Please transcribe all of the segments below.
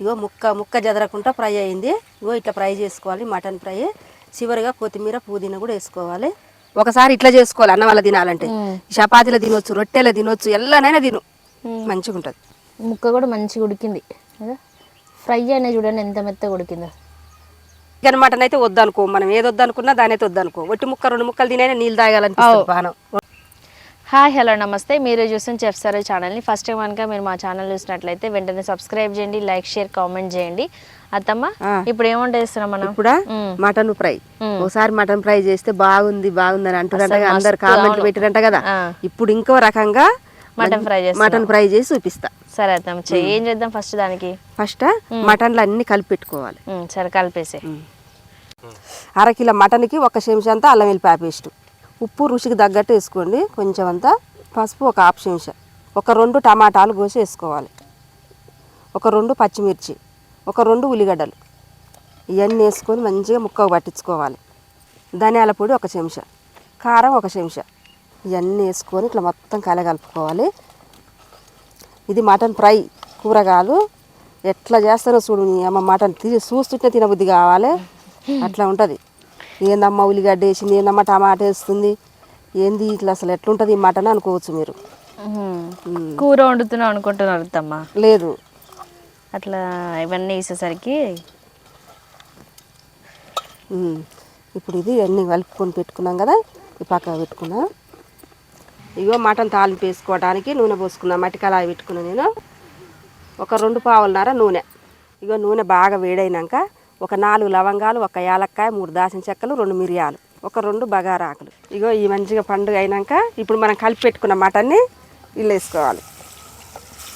ఇగో ముక్క ముక్క జదరకుండా ఫ్రై అయింది. ఇగో ఇట్లా ఫ్రై చేసుకోవాలి మటన్ ఫ్రై. చివరిగా కొత్తిమీర పుదీనా కూడా వేసుకోవాలి. ఒకసారి ఇట్లా చేసుకోవాలి అన్నం వల్ల తినాలంటే. చపాతీలో తినొచ్చు రొట్టెలో తినొచ్చు ఎల్లనైనా తిను. మంచిగా ఉంటుంది ముక్క కూడా మంచిగా ఉడికింది. కదా? ఫ్రై అయినా చూడండి ఎంత మెత్తగా ఉడికిందో. చికెన్ మటన్ అయితే వద్దనుకో మనం ఏది వద్దనుకున్నా దాని అయితే వద్దనుకో. ఒట్టి ముక్క రెండు ముక్కలు తినైనా నీళ్ళు తాగాలనిపిస్తుంది హాయ్ హలో నమస్తే. మీరు చూసిన చెఫ్ సరే ఛానల్ని. ఫస్ట్ టైం కనుక మీరు మా ఛానల్ చూసినట్లయితే వెంటనే సబ్స్క్రైబ్ చేయండి లైక్ షేర్ కామెంట్ చేయండి. అత్తమ్మ. ఇప్పుడు ఏం వంట చేస్తున్నాం మనం? ఇప్పుడు. Mutton fry. ఒకసారి మటన్ ఫ్రై చేస్తే బాగుంది బాగుంది అని అంటున్నారంట అసలు అందరు మస్తు కామెంట్ అవును. పెట్టిరంట కదా. ఇప్పుడు ఇంకో రకంగా మటన్ ఫ్రై చేస్తున్నాం. మటన్ ఫ్రై చేసి చూపిస్తా. సరే అత్తమ్మ ఏం చేద్దాం ఫస్ట్ దానికి? ఫస్ట్ మటన్లు అన్ని కలిపి పెట్టుకోవాలి. సరే కలిపేసే అర కిలో మటన్కి ఒక చెంచా అంతా అల్లం వెల్లిపాయ పేస్ట్. ఉప్పు రుచికి తగ్గట్టు వేసుకోండి. కొంచెం అంతా పసుపు ఒక హాఫ్ చెంచా. ఒక రెండు టమాటాలు కోసి వేసుకోవాలి. ఒక రెండు పచ్చిమిర్చి ఒక రెండు ఉల్లిగడ్డలు ఇవన్నీ వేసుకొని మంచిగా ముక్కకు పట్టించుకోవాలి. ధనియాల పొడి ఒక చెంచా కారం ఒక చెంచా. ఇవన్నీ వేసుకొని ఇట్లా మొత్తం కలగలుపుకోవాలి. ఇది మటన్ ఫ్రై కూరగాయలు. ఎట్లా చేస్తారో చూడు అమ్మ మటన్ తిని చూస్తుంటే తినబుద్ధి కావాలి. అట్లా ఉంటుంది. ఏందమ్మా ఉల్లిగడ్డ వేసింది ఏందమ్మా టమాటా వేస్తుంది. ఏంది ఇట్లా అసలు ఎట్లుంటుంది ఈ మటన్ అనుకోవచ్చు మీరు. కూర వండుతున్నాం అనుకుంటున్నారు అత్తమ్మ లేదు. అట్లా ఇవన్నీ వేసేసరికి. ఇప్పుడు ఇది అన్నీ కలుపుకొని పెట్టుకున్నాం కదా ఈ పక్కన పెట్టుకున్నా. ఇగో మటన్ తాలింపు వేసుకోవడానికి నూనె పోసుకున్నా మట్టి కళాయి పెట్టుకున్నా నేను. ఒక రెండు పావులన్నర నూనె. ఇగో నూనె బాగా వేడైనాక ఒక నాలుగు లవంగాలు ఒక యాలక్కాయ మూడు దాచిన చెక్కలు రెండు మిరియాలు ఒక రెండు బగారా ఆకులు ఇగో ఈ మంచిగా పండుగ అయినాక ఇప్పుడు మనం కలిపి పెట్టుకున్న మటన్ని ఇల్లు వేసుకోవాలి.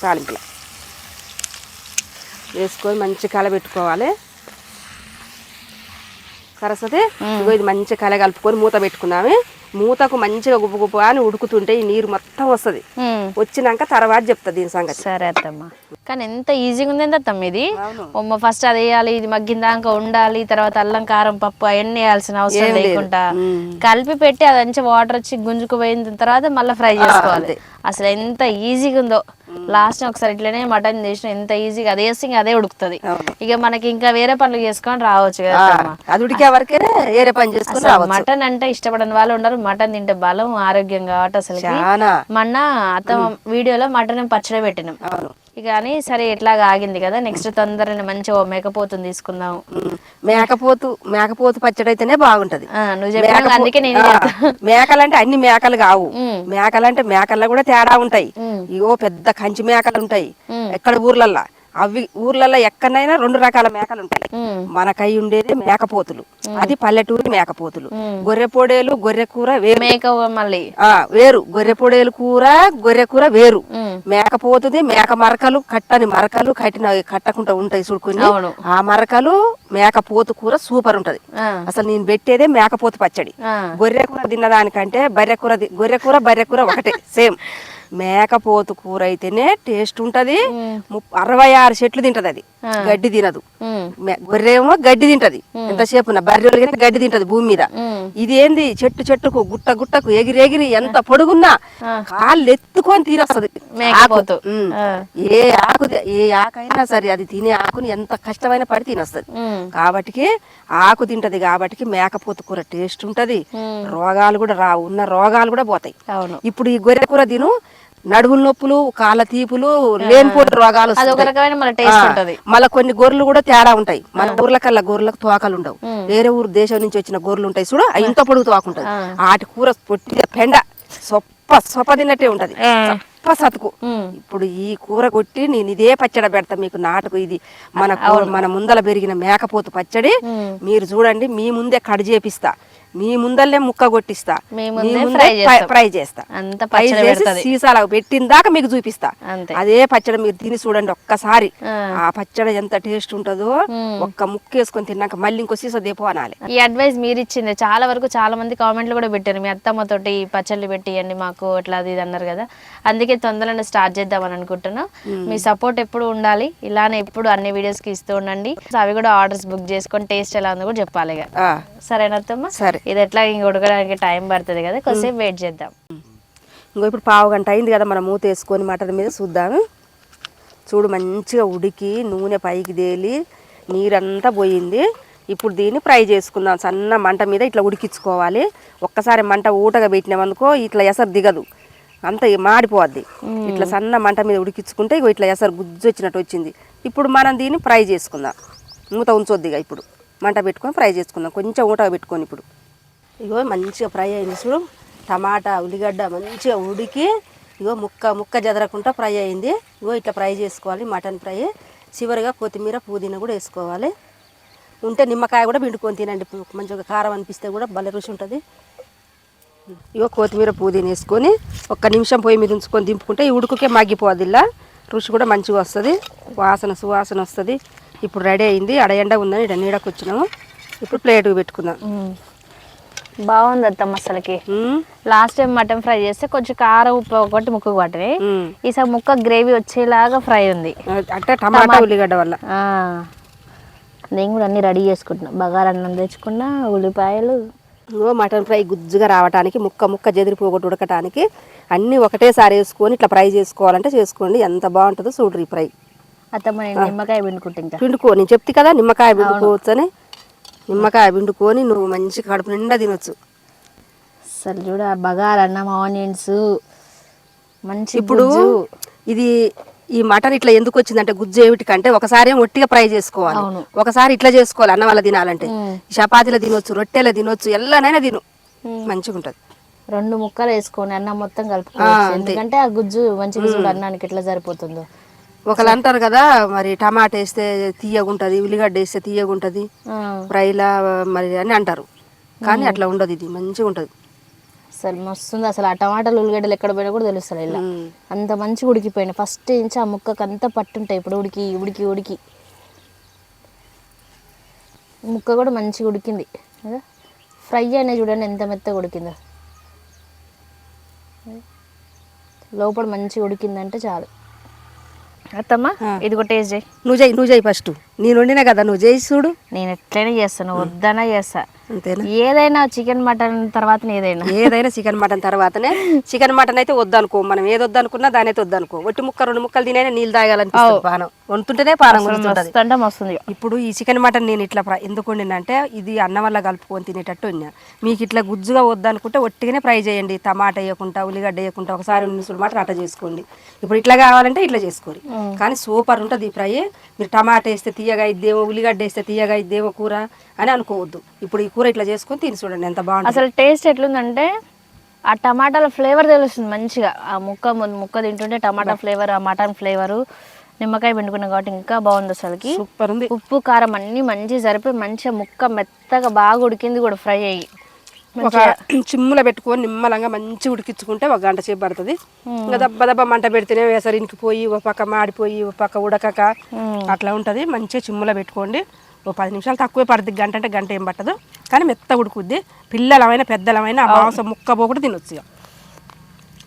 తాలింపులో. వేసుకొని మంచి కలబెట్టుకోవాలి సరస్వతి ఇగో ఇది మంచి కల కలుపుకొని మూత పెట్టుకున్నాము. మూతకు మంచిగా గుప్పు అని ఉడుకుతుంటే ఈ నీరు మొత్తం వస్తుంది. వచ్చినాక తర్వాత చెప్తా దీని సంగతి. సరే అత్తమ్మ. కానీ ఎంత ఈజీగా ఉంది అత్తమ్మ ఇది? ఫస్ట్ అది వేయాలి ఇది మగ్గిందాక ఉండాలి తర్వాత అల్లం కారం పప్పు అవన్నీ వేయాల్సిన అవసరం. లేకుండా. కలిపి పెట్టి అది మంచి వాటర్ వచ్చి గుంజుకుపోయిన తర్వాత మళ్ళీ ఫ్రై చేసుకోవాలి. అసలు ఎంత ఈజీగా ఉందో. లాస్ట్ ఒకసారి ఇట్లనే మటన్ చేసిన ఎంత ఈజీగా అదే ఇంకా అదే ఉడుకుతుంది. ఇక మనకి ఇంకా వేరే పనులు చేసుకొని రావచ్చు కదా. అది ఉడికే వరకే ఏరే పని చేసుకుని మటన్ అంటే ఇష్టపడని వాళ్ళు ఉండరు. మటన్ తింటే బలం ఆరోగ్యం కాబట్టి అసలు మొన్న అత్త వీడియోలో మటన్ పచ్చడి పెట్టినాం. అని సరే ఎట్లాగా ఆగింది కదా నెక్స్ట్ తొందరగా మంచిగా ఓ మేకపోతుంది తీసుకుందాం. మేకపోతు మేకపోతు పచ్చడి అయితేనే బాగుంటది అందుకే నేను మేకలంటే అన్ని మేకలు కావు. మేకలంటే మేకల్లో కూడా తేడా ఉంటాయి. ఇగో పెద్ద కంచి మేకలు ఉంటాయి. ఎక్కడ ఊర్లల్లో అవి ఊర్లలో ఎక్కడైనా రెండు రకాల మేకలు ఉంటాయి. మనకై ఉండేది మేకపోతులు. అది పల్లెటూరు మేకపోతులు. గొర్రె పొడేలు గొర్రె కూర వేరు. మేక మళ్ళీ. వేరు. గొర్రె పొడేలు కూర గొర్రె కూర వేరు. మేకపోతుంది మేక మరకలు కట్టని మరకలు కట్టిన కట్టకుండా ఉంటాయి చూడుకుని. ఆ మరకలు మేకపోతు కూర సూపర్ ఉంటది. అసలు నేను పెట్టేదే మేకపోతు పచ్చడి. గొర్రె కూర తిన్నదానికంటే బర్రె కూర గొర్రె కూర బర్రె కూర ఒకటే సేమ్. మేకపోతు కూర అయితేనే టేస్ట్ ఉంటది. అరవై ఆరు చెట్లు తింటది అది. గడ్డి తినదు. ఉమ్. మే- గొర్రె ఏమో గడ్డి తింటది. ఎంతసేపు బర్రెలు గడ్డి తింటది భూమి మీద. ఇది ఏంది చెట్టు చెట్టుకు గుట్ట గుట్టకు ఎగిరి ఎగిరి ఎంత పొడుగున్నా కాళ్ళు ఎత్తుకొని తీరొస్తది. మేకపోతు. ఆకు. ఉమ్. ఆ. ఏ ఆకు ఏ ఆకైనా సరే అది తినే ఆకుని ఎంత కష్టమైన పడి తినొస్తది. కాబట్టి ఆకు తింటది కాబట్టి మేకపోతు కూర టేస్ట్ ఉంటది. రోగాలు కూడా రావు ఉన్న రోగాలు కూడా పోతాయి. అవును. ఇప్పుడు ఈ గొర్రె కూర తిను నడుముల నొప్పులు కాళ్ళ తీపులు లేనిపోని రోగాలు మళ్ళా కొన్ని గొర్రెలు కూడా తేడా ఉంటాయి. మన ఊర్ల కల్లా గొర్రెలకు తోకలు ఉండవు. వేరే ఊరు దేశం నుంచి వచ్చిన గొర్రెలు ఉంటాయి చూడు ఇంత పొడుగు తోకుంటది వాటి కూర పొట్టి పెండ సొప్ప సొప్ప తిన్నట్టే ఉంటది. సొప్ప సతుకు. ఇప్పుడు ఈ కూర కొట్టి నేను ఇదే పచ్చడి పెడతా మీకు నాటుకు ఇది మన మన ముందల పెరిగిన మేకపోతు పచ్చడి. మీరు చూడండి మీ ముందే కట్ చేపిస్తా మీ ముందల్లే ముక్క కొట్టిస్తా. ఫ్రై చేస్తాం. ఫ్రై చేసి సీసాలకు పెట్టిన దాకా మీకు చూపిస్తా. అంతే. అదే పచ్చడి మీరు తిని చూడండి ఒక్కసారి. ఆ. పచ్చడి ఎంత టేస్ట్ ఉంటుందో. ఒక్క ముక్క వేసుకొని తిన్నాక మళ్ళీ ఇంకో సీసా దేపో అనాలి. ఈ అడ్వైస్ మీరు ఇచ్చింది చాలా వరకు చాలా మంది కామెంట్లు కూడా పెట్టారు. మీ అత్తమ్మతోటి ఈ పచ్చళ్ళు పెట్టియండి మాకు అట్లా అది ఇది అన్నారు కదా. అందుకే తొందరగా స్టార్ట్ చేద్దామని అనుకుంటున్నాం. మీ సపోర్ట్ ఎప్పుడు ఉండాలి ఇలానే ఎప్పుడు అన్ని వీడియోస్కి ఇస్తూ ఉండండి. సో అవి కూడా ఆర్డర్స్ బుక్ చేసుకొని టేస్ట్ ఎలా ఉందో కూడా చెప్పాలి సరేనా అత్తమ్మ? సరే. ఇది ఎట్లా ఇంక ఉడకడానికి టైం పడుతుంది కదా కొద్దిసేపు వెయిట్ చేద్దాం. ఇంకో ఇప్పుడు పావు గంట అయింది కదా మనం మూత వేసుకొని మటన్ మీద చూద్దాము. చూడు మంచిగా ఉడికి నూనె పైకి తేలి నీరంతా పోయింది. ఇప్పుడు దీన్ని ఫ్రై చేసుకుందాం. సన్న మంట మీద ఇట్లా ఉడికించుకోవాలి. ఒక్కసారి మంట ఊటగా పెట్టినామనుకో ఇట్లా ఎసరు దిగదు. అంత మాడిపోద్ది. ఇట్లా సన్న మంట మీద ఉడికించుకుంటే ఇగో ఇట్లా ఎసరు గుజ్జు వచ్చినట్టు వచ్చింది. ఇప్పుడు మనం దీన్ని ఫ్రై చేసుకుందాం. మూత ఉంచొద్దిగా ఇప్పుడు. మంట పెట్టుకొని ఫ్రై చేసుకుందాం. కొంచెం ఊటగా పెట్టుకొని ఇప్పుడు. ఇగో మంచిగా ఫ్రై అయింది చూడు. టమాటా ఉల్లిగడ్డ మంచిగా ఉడికి ఇగో ముక్క ముక్క జదరకుండా ఫ్రై అయింది. ఇగో ఇట్లా ఫ్రై చేసుకోవాలి మటన్ ఫ్రై. చివరిగా కొత్తిమీర పుదీనా కూడా వేసుకోవాలి. ఉంటే నిమ్మకాయ కూడా పిండుకొని తినండి. మంచిగా కారం అనిపిస్తే కూడా భలే రుచి ఉంటుంది. ఇగో కొత్తిమీర పుదీనా వేసుకొని ఒక్క నిమిషం పొయ్యి మీద ఉంచుకొని దింపుకుంటే ఈ ఉడుకుకే మగ్గిపోద్ది ఇలా. రుచి కూడా మంచిగా వస్తుంది. వాసన సువాసన వస్తుంది. ఇప్పుడు రెడీ అయింది. అడ ఎండ ఉందని నీడకు వచ్చినాము. ఇప్పుడు ప్లేట్కి పెట్టుకుందాం. బాగుంది అత్తమ్మ అసలుకి లాస్ట్ టైం మటన్ ఫ్రై చేస్తే కొంచెం కారం ఉప్పు ఒకటి ముక్కకు పట్టినాయి. ఈసారి ముక్క గ్రేవీ వచ్చేలాగా ఫ్రై ఉంది. అంటే టమాటా ఉల్లిగడ్డ వల్ల. నేను కూడా అన్ని రెడీ చేసుకుంటున్నా. బగారా అన్నం తెచ్చుకున్నా ఉల్లిపాయలు. మటన్ ఫ్రై గుజ్జుగా రావడానికి ముక్క ముక్క జదిరిపోగొట్టు ఉడకటానికి అన్నీ ఒకటేసారి వేసుకొని ఇట్లా ఫ్రై చేసుకోవాలంటే చేసుకోండి. ఎంత బాగుంటుందో చూడ్రి ఫ్రై. అత్తమ్మ నిమ్మకాయ పిండుకుంటా పిండుకో. నేను చెప్తే కదా నిమ్మకాయ పిండుకోవచ్చు అని నిమ్మకాయ పిండుకొని నువ్వు మంచి కడుపు నిండా తినొచ్చు. అసలు చూడ బగారా అన్నం ఆనియన్స్ మంచి ఇప్పుడు గుజ్జు. ఇది ఈ మటన్ ఇట్లా ఎందుకు వచ్చిందంటే గుజ్జు ఏమిటికంటే ఒకసారి ఒట్టిగా ఫ్రై చేసుకోవాలి. ఒకసారి ఇట్లా చేసుకోవాలి అన్న వల్ల తినాలంటే. చపాతీలో తినొచ్చు రొట్టెలో తినొచ్చు ఎల్లనైనా తిను. మంచిగా ఉంటుంది. రెండు ముక్కలు వేసుకొని అన్నం మొత్తం కలుపుకోవచ్చు. ఎందుకంటే ఆ గుజ్జు మంచిగా చూడు అన్నానికి ఎట్లా సరిపోతుందో. ఒకళ్ళు అంటారు కదా మరి టమాటా వేస్తే తీయగుంటది ఉల్లిగడ్డ వేస్తే తీయగుంటది ఫ్రైలా మరి అని అంటారు. కానీ అట్లా ఉండదు ఇది మంచిగా ఉంటుంది. అసలు మస్తుంది అసలు ఆ టమాటాలు ఉల్లిగడ్డలు ఎక్కడ పోయినా కూడా తెలుస్తుంది ఇలా. అంత మంచిగా ఉడికిపోయినాయి. ఫస్ట్ నుంచి ఆ ముక్కకు అంతా పట్టుంటాయి ఇప్పుడు ఉడికి ఉడికి ఉడికి. ముక్క కూడా మంచిగా ఉడికింది. కదా ఫ్రై అయినా చూడండి ఎంత మెత్తగా ఉడికిందో. లోపల మంచిగా ఉడికిందంటే చాలు. అత్తమ్మా ఇది కూడా టేస్ట్ చేయి. నువ్వు చేయి నువ్వు చేయి ఫస్ట్ నేను వండినా కదా నువ్వు చేయి చూడు. నేను ఎట్లయినా చేస్తాను వద్దనా చేస్తా. అంతేనా? ఏదైనా చికెన్ మటన్ తర్వాత ఏదైనా. ఏదైనా చికెన్ మటన్ తర్వాతనే. చికెన్ మటన్ అయితే వద్దనుకో మనం ఏది వద్దనుకున్నా దాని అయితే వద్దనుకో. ఒట్టి ముక్క రెండు ముక్కలు తినైనా నీళ్ళు తాగాలనిపిస్తుంది పానం. వండుతుంటేనే పానం మస్తుంది ఇప్పుడు ఈ చికెన్ మటన్ నేను ఇట్లా ఎందుకు వండినంటే ఇది అన్నం వల్ల కలుపుకొని తినేటట్టు వండినా. మీకు ఇట్లా గుజ్జుగా వద్దనుకుంటే ఒట్టిగానే ఫ్రై చేయండి. టమాటా వేయకుండా ఉల్లిగడ్డ వేయకుండా ఒకసారి నిసులు మాట అట్లా చేసుకోండి. ఇప్పుడు ఇట్లా కావాలంటే ఇట్లా చేసుకోండి. కానీ సూపర్ ఉంటుంది ఈ ఫ్రై. మీరు టమాటా వేస్తే తీయగా ఇద్దేమో ఉల్లిగడ్డ వేస్తే తీయగా ఇద్దేమో కూర అని అనుకోవద్దు. ఇప్పుడు ఈ కూర ఇట్లా చేసుకొని తిని చూడండి ఎంత బాగుంటుంది. అసలు టేస్ట్ ఎట్లుందంటే ఆ టమాటాల ఫ్లేవర్ తెలుస్తుంది మంచిగా. ఆ ముక్క ముక్క తింటుంటే టమాటా ఫ్లేవర్ ఆ మటన్ ఫ్లేవరు నిమ్మకాయ పిండుకున్నాం కాబట్టి ఇంకా బాగుంది అసలుకి. సూపర్ ఉంది. ఉప్పు కారం అన్నీ మంచిగా సరిపోయి మంచిగా ముక్క మెత్తగా బాగా ఉడికింది కూడా ఫ్రై అయ్యి. ఒక చిమ్ములో పెట్టుకొని నిమ్మలంగా మంచి ఉడికించుకుంటే ఒక గంట సేపు పడుతుంది. ఇంకా దెబ్బ దెబ్బ మంట పెడితేనే వేసరికి పోయి ఒక పక్క మాడిపోయి ఒక పక్క ఉడకక అట్లా ఉంటుంది. మంచిగా చిమ్ములో పెట్టుకోండి. ఓ పది నిమిషాలు తక్కువే పడుతుంది గంట అంటే గంట ఏం పట్టదు. కానీ మెత్త ఉడుకుద్ది. పిల్లలమైన పెద్దలమైన ఆ మాంసం ముక్క పోకుండా తినొచ్చు.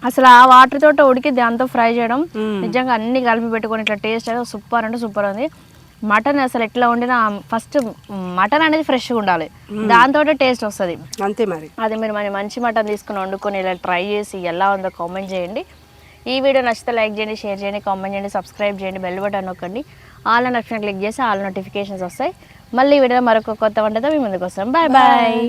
అసలు ఆ వాటర్ తోట ఉడికి దాంతో ఫ్రై చేయడం. నిజంగా అన్ని కలిపి పెట్టుకొని ఇట్లా టేస్ట్ అయితే సూపర్ అంటే సూపర్ ఉంది. మటన్ అసలు ఎట్లా వండినా ఫస్ట్ మటన్ అనేది ఫ్రెష్గా ఉండాలి. దాంతో టేస్ట్ వస్తుంది. అంతే మరి. అది మీరు మరి మంచి మటన్ తీసుకుని వండుకొని ఇలా ట్రై చేసి ఎలా ఉందో కామెంట్ చేయండి. ఈ వీడియో నచ్చితే లైక్ చేయండి షేర్ చేయండి కామెంట్ చేయండి సబ్స్క్రైబ్ చేయండి బెల్ బటన్ నొక్కండి. ఆల్ నోటిఫికేషన్ క్లిక్ చేసి ఆల్ నోటిఫికేషన్స్ వస్తాయి. మళ్ళీ ఈ వీడియో మరొక కొత్త వంటతో మీ ముందుకు వస్తాం బాయ్ బాయ్